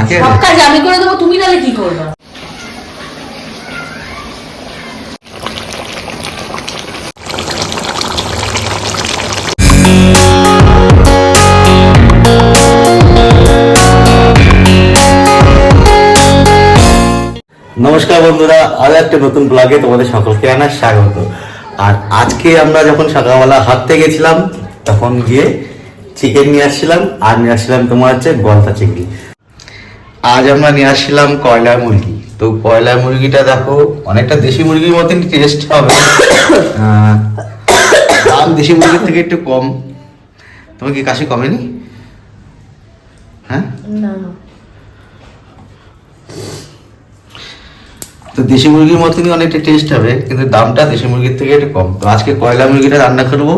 বাকি সব কাজ আমি করে দেবো তুমি তাহলে কি করবে? নমস্কার বন্ধুরা আরও একটা নতুন ব্লগে তোমাদের সকলকে আনার স্বাগত। আর আজকে আমরা যখন সকালবেলা হাঁটতে গেছিলাম তখন গিয়ে চিকেন নিয়ে আসছিলাম আর নিয়ে আসছিলাম তোমার হচ্ছে গলতা চিংড়ি। আজ আমরা নিয়ে আসছিলাম কয়লার মুরগি। তো কয়লার মুরগিটা দেখো অনেকটা দেশি মুরগির মতন টেস্ট হবে। দাম দেশি মুরগির থেকে একটু কম। তোমার কি কাশি কমেনি? হ্যাঁ? তো দেশি মুরগির মতনই অনেকটা টেস্ট হবে কিন্তু দামটা দেশি মুরগির থেকে একটু কম। তো আজকে কয়লা মুরগিটা রান্না করব?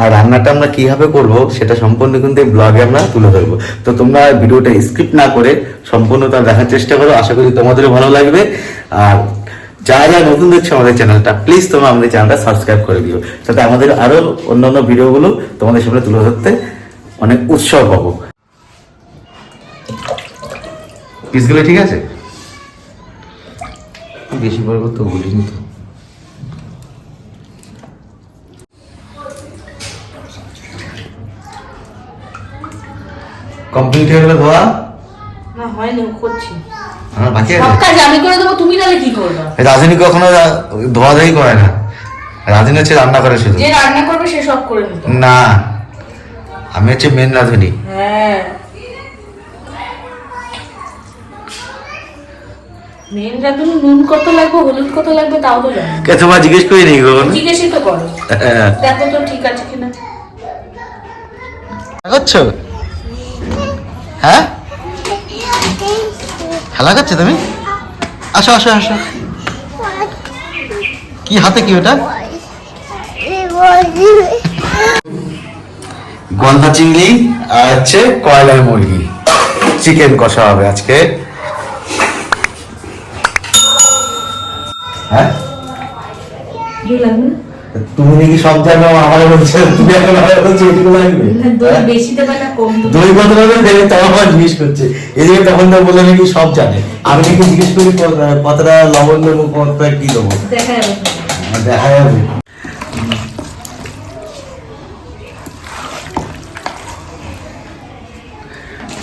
আর রান্নাটা আমরা কীভাবে করব সেটা সম্পূর্ণ কিন্তু এই ব্লগে আমরা তুলে ধরবো। তো তোমরা ভিডিওটা স্কিপ না করে সম্পূর্ণ তার দেখার চেষ্টা করো, আশা করি তোমাদেরও ভালো লাগবে। আর যারা যারা নতুন দেখছ আমাদের চ্যানেলটা প্লিজ তোমরা আমাদের চ্যানেলটা সাবস্ক্রাইব করে দিও। যাতে আমাদের আরও অন্যান্য ভিডিওগুলো তোমাদের সামনে তুলে ধরতে অনেক উৎসাহ পাবো। পিসগুলো ঠিক আছে? বেশি বড় তো তো। কমপ্লিট হয়ে গেল ধোয়া? না হয়নি করছি। আমার বাকি সব কাজ আমি করে দেবো তুমি তাহলে কি করবে? রাজনী কখনো ধোয়া ধোয়াই করে না। রাজনী হচ্ছে রান্না করে শুধু। যে রান্না করবে সে সব করে নিত না আমি হচ্ছে মেন রাঁধুনি। হ্যাঁ। মেন রাঁধুনি নুন কত লাগবে হলুদ কত লাগবে তাও তো জানি কে তোমার জিজ্ঞেস করি নি কখনো? জিজ্ঞেসই তো করো। হ্যাঁ। দেখো তো ঠিক আছে কিনা। করছ হ্যাঁ? খেলা করছ তুমি? আসো আসো আসো। কি হাতে কি ওটা? গলদা চিংড়ি আর হচ্ছে কয়লার মুরগি। চিকেন কষা হবে আজকে। হ্যাঁ? তুমি নাকি সব জানো আমার বলছো তুমি এখন আমার বলছো এটুকু লাগবে। দই হ্যাঁ? বেশি দেবে না কম দই কত লাগবে দেখে তখন আমার জিজ্ঞেস করছে। এদিকে তখন তো বলে নাকি সব জানে। আমি নাকি জিজ্ঞেস করি কতটা লবণ দেবো কতটা কি দেবো? দেখা যাবে তো। দেখা যাবে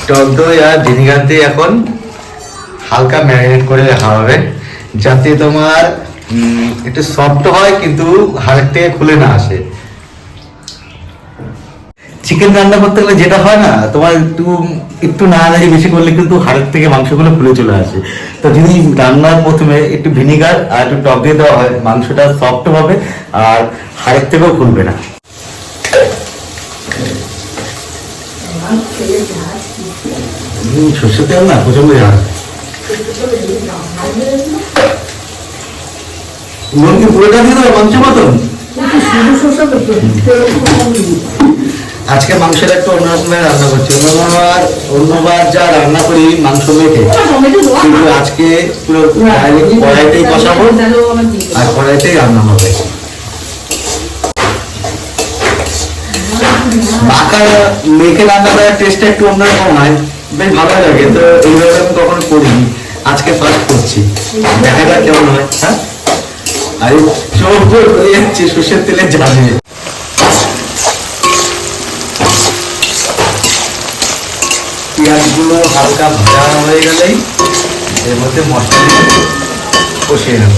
টক দই আর ভিনিগার দিয়ে এখন হালকা ম্যারিনেট করে রাখা হবে। যাতে তোমার একটু সফট হয় কিন্তু হাড়ের থেকে খুলে না আসে। চিকেন রান্না করতে গেলে যেটা হয় না তোমার একটু একটু নাড়ানাড়ি বেশি করলে কিন্তু হাড়ের থেকে মাংসগুলো খুলে চলে আসে। তো যদি রান্নার প্রথমে একটু ভিনিগার আর একটু টক দিয়ে দেওয়া হয় মাংসটা সফট হবে আর হাড়ের থেকেও খুলবে না। হুম, সর্ষের তেল না প্রচণ্ড পুরোটা দিয়ে দেবে মাংস মতন? আজকে মাংসের একটা রান্না করছি। অন্যবার অন্যবার যা রান্না করি, মাংস মেখে। কিন্তু আজকে পুরো কড়াইতেই কষাবো আর কড়াইতেই রান্না হবে। মাখা মেখে রান্না করার টেস্টটা একটু অন্যরকম হয়। বেশ ভালো লাগে, তো এইভাবে আমি কখনো করিনি। আজকে ফার্স্ট করছি। দেখা যাক কেমন হয় হ্যাঁ? আরে চোখ জোর হয়ে যাচ্ছে, সর্ষের তেলে যাবে পেঁয়াজগুলো হালকা ভাজা হয়ে গেলেই এর মধ্যে মশলা দিয়ে কষিয়ে নেব।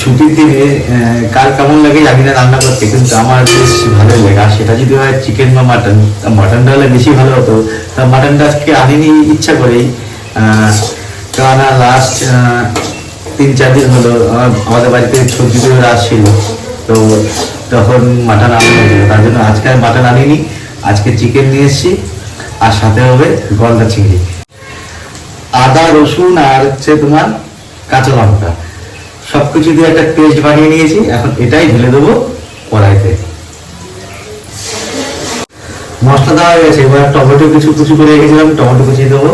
ছুটির দিনে কার কেমন লাগে জানি না রান্না করতে, কিন্তু আমার বেশ ভালোই লাগে। আর সেটা যদি হয় চিকেন বা মাটন মাটনটা হলে বেশি ভালো হতো। তা মাটনটা আজকে আনিনি ইচ্ছা করেই কেননা লাস্ট তিন চার দিন হলো আমাদের বাড়িতে সবজি করে আসছিল তো তখন মাটন আনা হয়েছিল তার জন্য আজকে আর মাটন আনিনি। আজকে চিকেন নিয়ে এসেছি। আর সাথে হবে গলদা চিংড়ি। আদা, রসুন আর হচ্ছে তোমার কাঁচা লঙ্কা। সবকিছু দিয়ে একটা পেস্ট বানিয়ে নিয়েছি। এখন এটাই ঢেলে দেবো কড়াইতে। মশলা দেওয়া হয়ে গেছে। এবার টমেটো কিছু কিছু করে রেখেছিলাম। টমেটো কুচিয়ে দেবো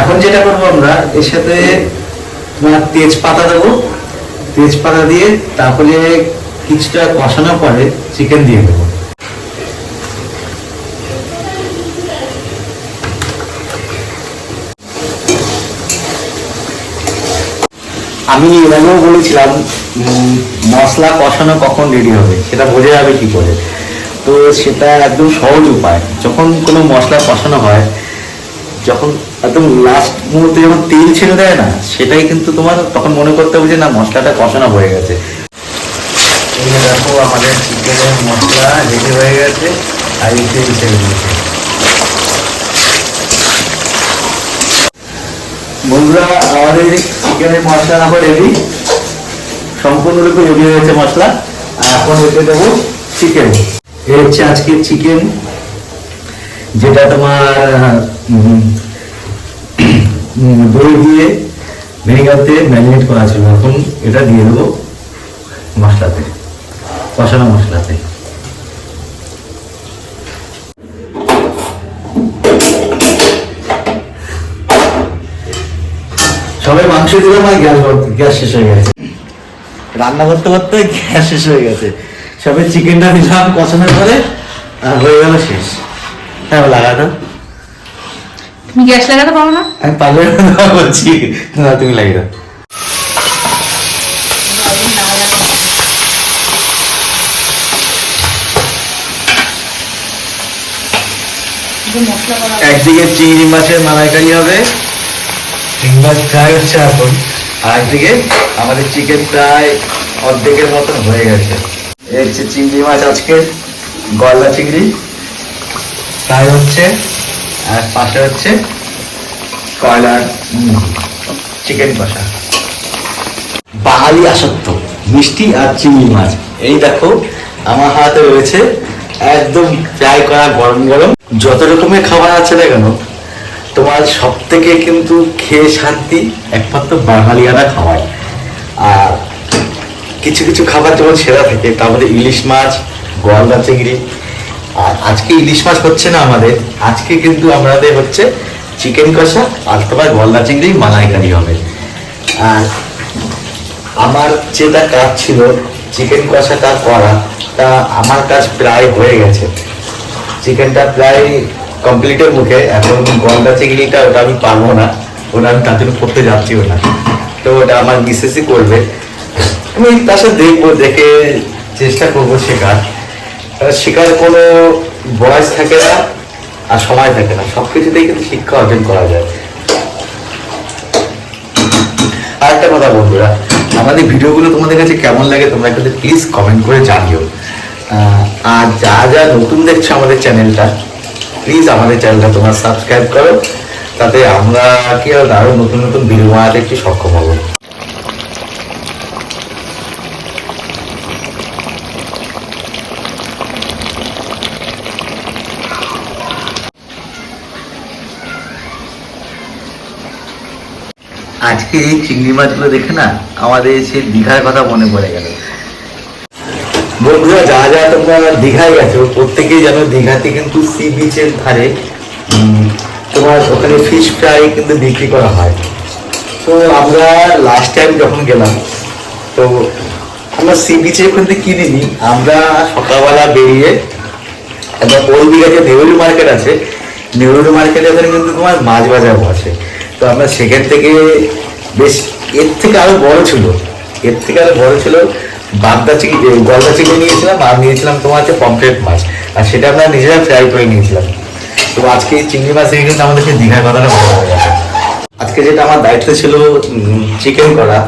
এখন যেটা করব আমরা, এর সাথে তোমার তেজপাতা দেবো। তেজপাতা দিয়ে তারপরে কিছুটা কষানোর পরে চিকেন দিয়ে দেবো। আমি এর বলেছিলাম মশলা কষানো কখন রেডি হবে, সেটা বোঝা যাবে কি করে। তো সেটা একদম সহজ উপায়। যখন কোনো মশলা কষানো হয় যখন একদম লাস্ট মুহূর্তে যখন তেল ছেড়ে দেয় না সেটাই কিন্তু তোমার তখন মনে করতে হবে যে না মশলাটা কষানো হয়ে গেছে। দেখো আমাদের চিকেনের মশলা রেডি হয়ে গেছে আর এই তেল ছেড়ে দিয়েছে। বন্ধুরা আমাদের চিকেনের মশলা রেডি সম্পূর্ণরূপে রেডি হয়েছে মশলা। আর এখন এতে দেবো চিকেন এই হচ্ছে আজকে চিকেন যেটা তোমার দিয়ে করা ছিল। এখন এটা দিয়ে দেবো মশলাতে, কষানো মশলাতে। সবাই মাংস দিলাম আর গ্যাস গ্যাস শেষ হয়ে গেছে। রান্না করতে করতে গ্যাস শেষ হয়ে গেছে। সবাই চিকেনটা দিলাম কষানোর পরে, আর হয়ে গেল শেষ। হ্যাঁ লাগাতো তুমি গ্যাস লাগাতে পারো না? আমি পারলে না বলছি। না তুমি লাগিয়ে দাও। একদিকে চিংড়ি মাছের মালাইকারি হবে। চিংড়ি মাছ ফ্রাই হচ্ছে এখন আর একদিকে আমাদের চিকেন প্রায় অর্ধেকের মতন হয়ে গেছে। এই হচ্ছে চিংড়ি মাছ আজকে গলদা চিংড়ি ফ্রাই হচ্ছে আর পাশে হচ্ছে কয়লার চিকেন কষা। বাঙালি আসত্ব মিষ্টি আর চিংড়ি মাছ। এই দেখো, আমার হাতে রয়েছে একদম ফ্রাই করা গরম গরম। যত রকমের খাবার আছে না কেন, তোমার সব থেকে কিন্তু খেয়ে শান্তি একমাত্র বাঙালিয়ানা খাওয়ায় আর কিছু কিছু খাবার যেমন সেরা থাকে, তার মধ্যে ইলিশ মাছ গলদা চিংড়ি আজকে ইলিশ মাছ হচ্ছে না আমাদের, আজকে কিন্তু আমাদের হচ্ছে চিকেন কষা আর তোমার গলদা চিংড়ি, মালাইকারি হবে। আর আমার যেটা কাজ ছিল, চিকেন কষাটা করা, তা আমার কাজ প্রায় হয়ে গেছে। চিকেনটা প্রায় কমপ্লিটের মুখে, এখন গলদা চিংড়িটা ওটা আমি পারব না, ওটা আমি তার জন্য করতে যাচ্ছিও না। তো ওটা আমার মিসেসই করবে। আমি তার সাথে দেখব, দেখে চেষ্টা করব শেখার। শেখার কোনো বয়স থাকে না আর সময় থাকে না। সব কিছুতেই কিন্তু শিক্ষা অর্জন করা যায়। আর একটা কথা বন্ধুরা, আমাদের ভিডিওগুলো তোমাদের কাছে কেমন লাগে তোমরা কিন্তু প্লিজ কমেন্ট করে জানিও। আর যা যা নতুন দেখছ আমাদের চ্যানেলটা প্লিজ আমাদের চ্যানেলটা তোমরা সাবস্ক্রাইব করো। তাতে আমরা কি আর আরও নতুন নতুন ভিডিও বানাতে একটু সক্ষম হব। আজকে এই চিংড়ি মাছগুলো দেখে না আমাদের সেই দীঘার কথা মনে পড়ে গেল। বন্ধুরা, যা যা তোমরা দীঘায় গেছো, প্রত্যেকেই জানো দীঘাতে কিন্তু সি বিচের ধারে তোমার ওখানে ফিশ ফ্রাই কিন্তু বিক্রি করা হয়। তো আমরা লাস্ট টাইম যখন গেলাম, তো আমরা সি বিচে ওখান থেকে কিনিনি আমরা সকালবেলা বেরিয়ে ওল্ড দীঘা যে নেহরু মার্কেট আছে নেহরু মার্কেটে ওখানে কিন্তু তোমার মাছ বাজার বসে তো আমরা সেখান থেকে বেশ, এর থেকে আরও বড় ছিল, এর থেকে আরও বড় ছিল বাগদা চিংড়ি গলদা চিংড়ি নিয়েছিলাম আর নিয়েছিলাম তোমার হচ্ছে পমফ্রেট মাছ। আর সেটা আমরা নিজেরা ফ্রাই করে নিয়েছিলাম। তো আজকে চিংড়ি মাছ থেকে কিন্তু আমাদেরকে দীঘার কথাটা মনে হয়ে গেছে। আজকে যেটা আমার দায়িত্ব ছিল চিকেন করা।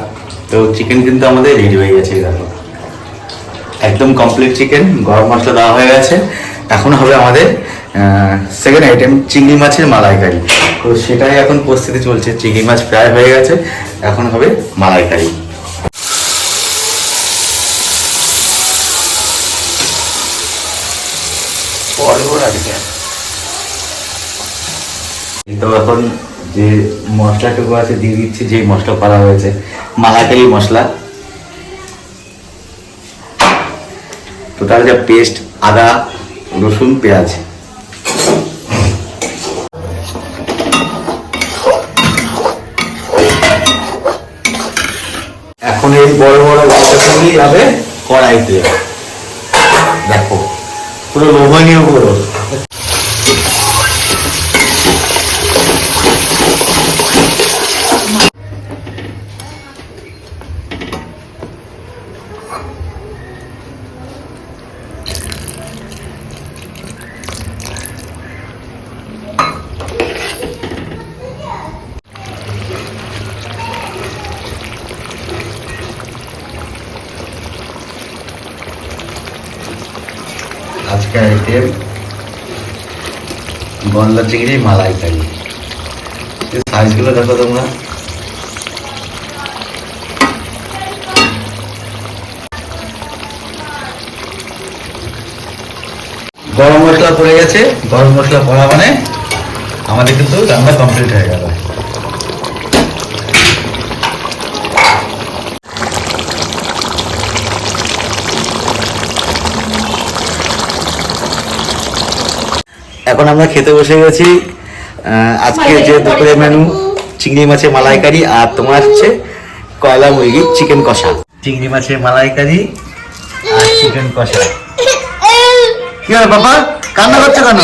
তো চিকেন কিন্তু আমাদের রেডি হয়ে গেছে দেখো। একদম কমপ্লিট চিকেন গরম মশলা দেওয়া হয়ে গেছে। এখন হবে আমাদের সেকেন্ড আইটেম চিংড়ি মাছের মালাইকারি। তো সেটাই এখন প্রস্তুতি চলছে। চিংড়ি মাছ ফ্রাই হয়ে গেছে, এখন হবে মালাইকারি। তো এখন যে মশলাটুকু আছে, দিয়ে দিচ্ছি যে মশলা করা হয়েছে। মালাইকারি মশলা। টোটাল যা পেস্ট আদা, রসুন, পেঁয়াজ। এখন এই বড় বড় বাচ্চাগুলি যাবে কড়াইতে। দেখো পুরো লোভনীয় পুরো আজকের আইটেম গলদা চিংড়ি মালাইকারি সাইজগুলো দেখো তোমরা। গরম মশলা পড়ে গেছে। গরম মশলা পড়া মানে আমাদের কিন্তু রান্না কমপ্লিট হয়ে গেল। এখন আমরা খেতে বসে গেছি। আজকে যে দুপুরের মেনু চিংড়ি মাছের মালাইকারি আর তোমার হচ্ছে কয়লা মুরগি চিকেন কষা। চিংড়ি মাছের মালাইকারি আর চিকেন কষা। কি হয় বাবা? কান্না করছ কেন?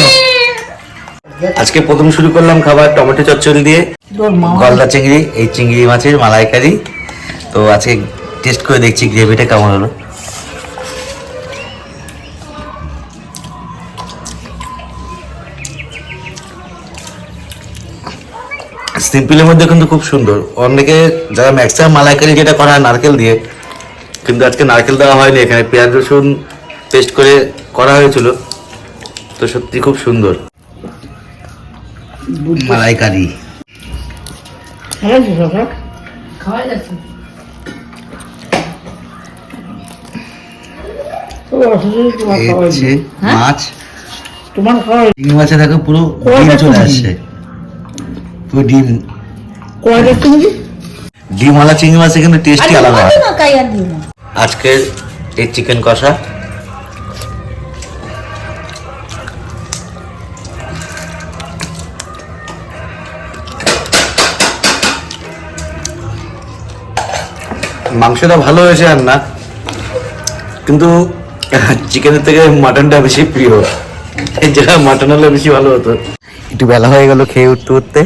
আজকে প্রথম শুরু করলাম খাবার টমেটো চচ্চড়ি দিয়ে গলদা চিংড়ি এই চিংড়ি মাছের মালাইকারি। তো আজকে টেস্ট করে দেখছি গ্রেভিটা কেমন হলো। সিম্পলের মধ্যে কিন্তু খুব সুন্দর। অনেকে যারা ম্যাক্সিমাম মালাইকারি যেটা করা হয় নারকেল দিয়ে কিন্তু আজকে নারকেল দেওয়া হয়নি এখানে পেঁয়াজ রসুন পেস্ট করে করা হয়েছিল। তো সত্যি খুব সুন্দর। মালাইকারি। মাছ। তোমার খাওয়া মাছে দেখো পুরো চলে আসছে। পুরো ডিম। কয়টা তুমি ডিমওয়ালা চিংড়ি মাছে কিন্তু টেস্টই আলাদা। আজকের এই চিকেন কষা। মাংসটা ভালো হয়েছে আর না। কিন্তু চিকেনের থেকে মাটনটা বেশি প্রিয়। এই জায়গায় মাটন হলে বেশি ভালো হতো। একটু বেলা হয়ে গেল খেয়ে উঠতে উঠতে।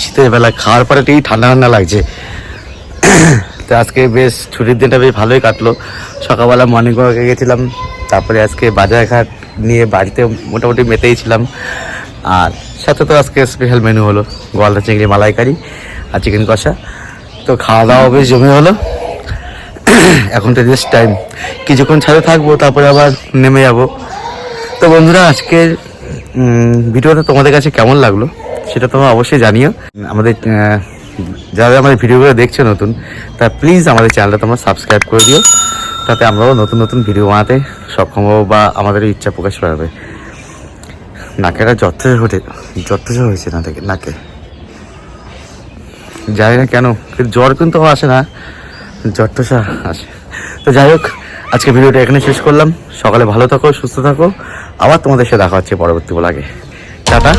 শীতের বেলা খাওয়ার পরে ঠিক ঠান্ডা ঠান্ডা লাগছে। তো আজকে বেশ ছুটির দিনটা বেশ ভালোই কাটলো। সকালবেলা মর্নিং ওয়াকে গেছিলাম, তারপরে আজকে বাজারঘাট নিয়ে বাড়িতে মোটামুটি মেতেই ছিলাম। আর সাথে তো আজকে স্পেশাল মেনু হলো, গলদা চিংড়ি মালাইকারি আর চিকেন কষা। তো খাওয়া দাওয়া বেশ জমে হলো। এখন তো রেস্ট টাইম কিছুক্ষণ ছাদে থাকব, তারপরে আবার নেমে যাব। তো বন্ধুরা, আজকের ভিডিওটা তোমাদের কাছে কেমন লাগল? সেটা তোমরা অবশ্যই জানিও। আমাদের যারা আমাদের ভিডিওগুলো দেখছ নতুন, তা প্লিজ আমাদের চ্যানেলটা তোমরা সাবস্ক্রাইব করে দিও। তাতে আমরাও নতুন নতুন ভিডিও বানাতে সক্ষম হব বা আমাদের ইচ্ছা প্রকাশ পাবে নাকেরা যথেষ্ট হতে যথেষ্ট হয়েছে না থেকে, নাকে। জানি না কেন জ্বর কিন্তু আসে না জ্বরটা আসে। তো যাই হোক, আজকে ভিডিওটা এখানে শেষ করলাম। সকালে ভালো থাকো, সুস্থ থাকো। আবার তোমাদের সাথে দেখা হচ্ছে পরবর্তী বলাগে টাটা।